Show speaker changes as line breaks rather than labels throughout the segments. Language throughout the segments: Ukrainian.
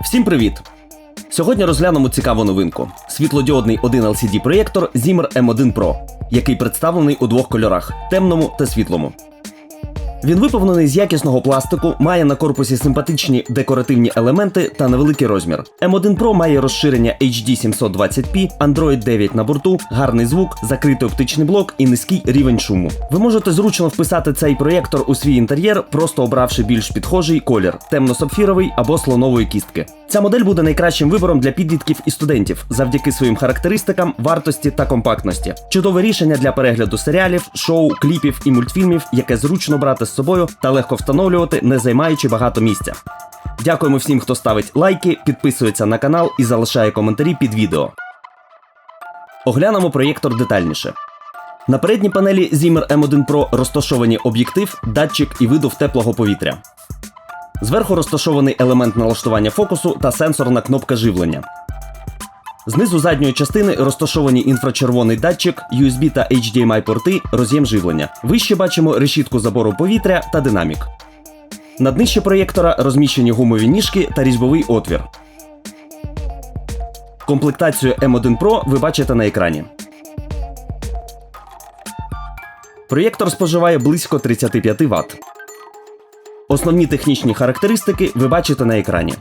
Всім привіт! Сьогодні розглянемо цікаву новинку: світлодіодний 1 LCD проєктор Zimmer M1 Pro, який представлений у двох кольорах темному та світлому. Він виповнений з якісного пластику, має на корпусі симпатичні декоративні елементи та невеликий розмір. M1 Pro має розширення HD 720p, Android 9 на борту, гарний звук, закритий оптичний блок і низький рівень шуму. Ви можете зручно вписати цей проєктор у свій інтер'єр, просто обравши більш підхожий колір темно-сапфіровий або слонової кістки. Ця модель буде найкращим вибором для підлітків і студентів завдяки своїм характеристикам, вартості та компактності. Чудове рішення для перегляду серіалів, шоу, кліпів і мультфільмів, яке зручно брати з собою та легко встановлювати, не займаючи багато місця. Дякуємо всім, хто ставить лайки, підписується на канал і залишає коментарі під відео. Оглянемо проєктор детальніше. На передній панелі Zimmer M1 Pro розташовані об'єктив, датчик і видув теплого повітря. Зверху розташований елемент налаштування фокусу та сенсорна кнопка живлення. Знизу задньої частини розташовані інфрачервоний датчик, USB та HDMI порти, роз'єм живлення. Вище бачимо решітку забору повітря та динамік. На днищі проєктора розміщені гумові ніжки та різьбовий отвір. Комплектацію M1 Pro ви бачите на екрані. Проєктор споживає близько 35 Вт. Основні технічні характеристики ви бачите на екрані.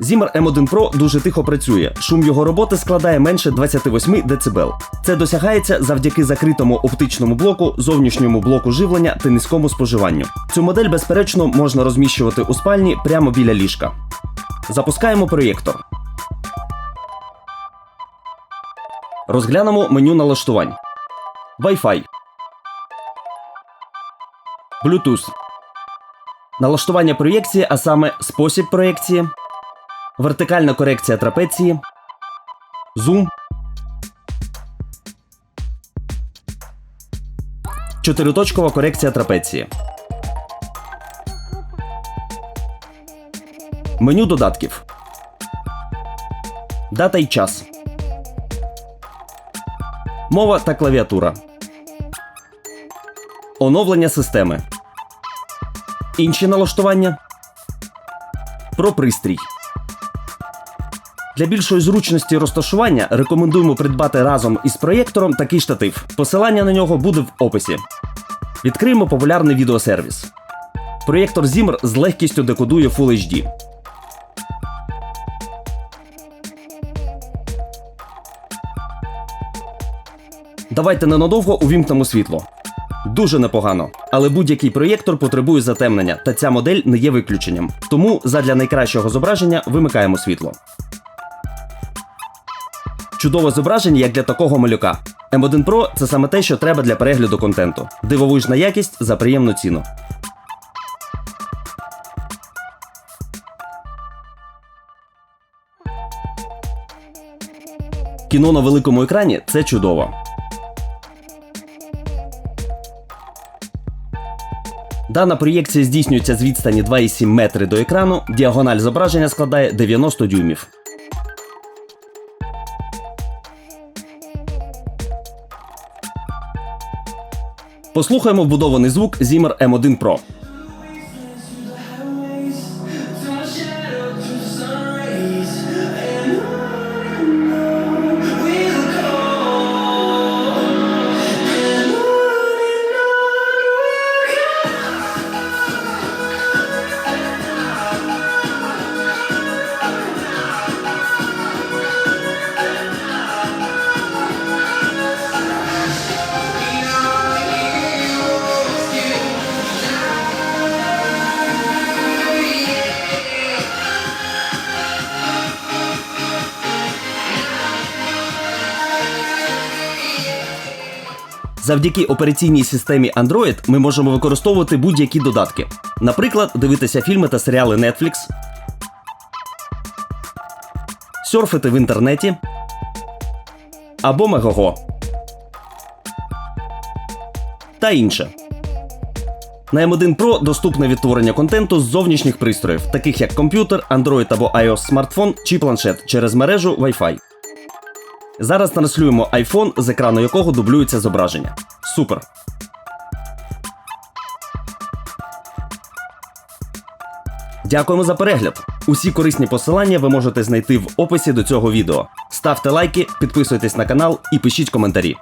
Zimmer M1 Pro дуже тихо працює. Шум його роботи складає менше 28 дБ. Це досягається завдяки закритому оптичному блоку, зовнішньому блоку живлення та низькому споживанню. Цю модель, безперечно, можна розміщувати у спальні прямо біля ліжка. Запускаємо проєктор. Розглянемо меню налаштувань. Wi-Fi. Bluetooth. Налаштування проєкції, а саме спосіб проєкції. Вертикальна корекція трапеції. Зум. Чотириточкова корекція трапеції. Меню додатків. Дата й час. Мова та клавіатура. Оновлення системи. Інші налаштування. Про пристрій. Для більшої зручності розташування рекомендуємо придбати разом із проєктором такий штатив. Посилання на нього буде в описі. Відкриємо популярний відеосервіс. Проєктор Zimmer з легкістю декодує Full HD. Давайте ненадовго увімкнемо світло. Дуже непогано, але будь-який проєктор потребує затемнення, та ця модель не є виключенням. Тому задля найкращого зображення вимикаємо світло. Чудове зображення, як для такого малюка. M1 Pro це саме те, що треба для перегляду контенту. Дивовижна якість за приємну ціну. Кіно на великому екрані це чудово. Дана проєкція здійснюється з відстані 2,7 метри до екрану. Діагональ зображення складає 90 дюймів. Послухаємо вбудований звук Zimmer M1 Pro. Завдяки операційній системі Android ми можемо використовувати будь-які додатки. Наприклад, дивитися фільми та серіали Netflix, серфити в інтернеті або Megogo та інше. На M1 Pro доступне відтворення контенту з зовнішніх пристроїв, таких як комп'ютер, Android або iOS смартфон чи планшет через мережу Wi-Fi. Зараз транслюємо iPhone, з екрану якого дублюється зображення. Супер. Дякуємо за перегляд. Усі корисні посилання ви можете знайти в описі до цього відео. Ставте лайки, підписуйтесь на канал і пишіть коментарі.